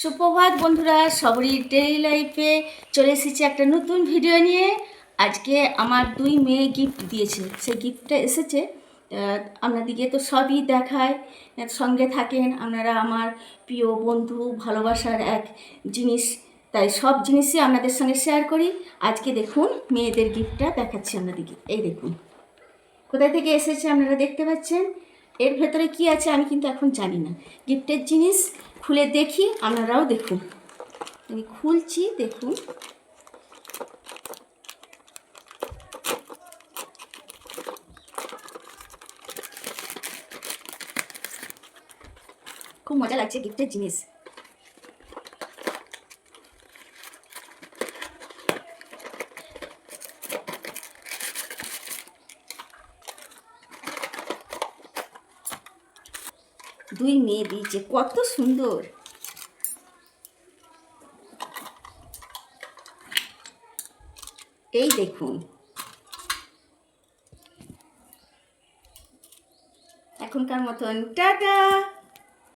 সুপ্রভাত বন্ধুরা সবরই ডেইলি লাইফে চলে এসেছি একটা নতুন ভিডিও নিয়ে। আজকে আমার দুই মেয়ে গিফট দিয়েছে সেই গিফটটা এসেছে। আহ, আপনাদিকে তো সবই দেখায় সঙ্গে থাকেন আপনারা আমার প্রিয় বন্ধু ভালোবাসার এক জিনিস। তাই সব জিনিসই আপনাদের সঙ্গে শেয়ার করি। আজকে দেখুন মেয়েদের গিফটটা দেখাচ্ছি আপনাদিকে এই দেখুন। কোথায় থেকে এসেছে আপনারা দেখতে পাচ্ছেন? এর ভেতরে কি আছে আমি কিন্তু এখন জানি না। গিফটের জিনিস খুলে দেখি, আপনারাও দেখুন। আমি খুলছি, দেখুন। খুব মজা লাগছে গিফটের জিনিস। দুই মেয়ে দিয়েছে কত সুন্দর। এই দেখুন। এখনকার মতন টাটা!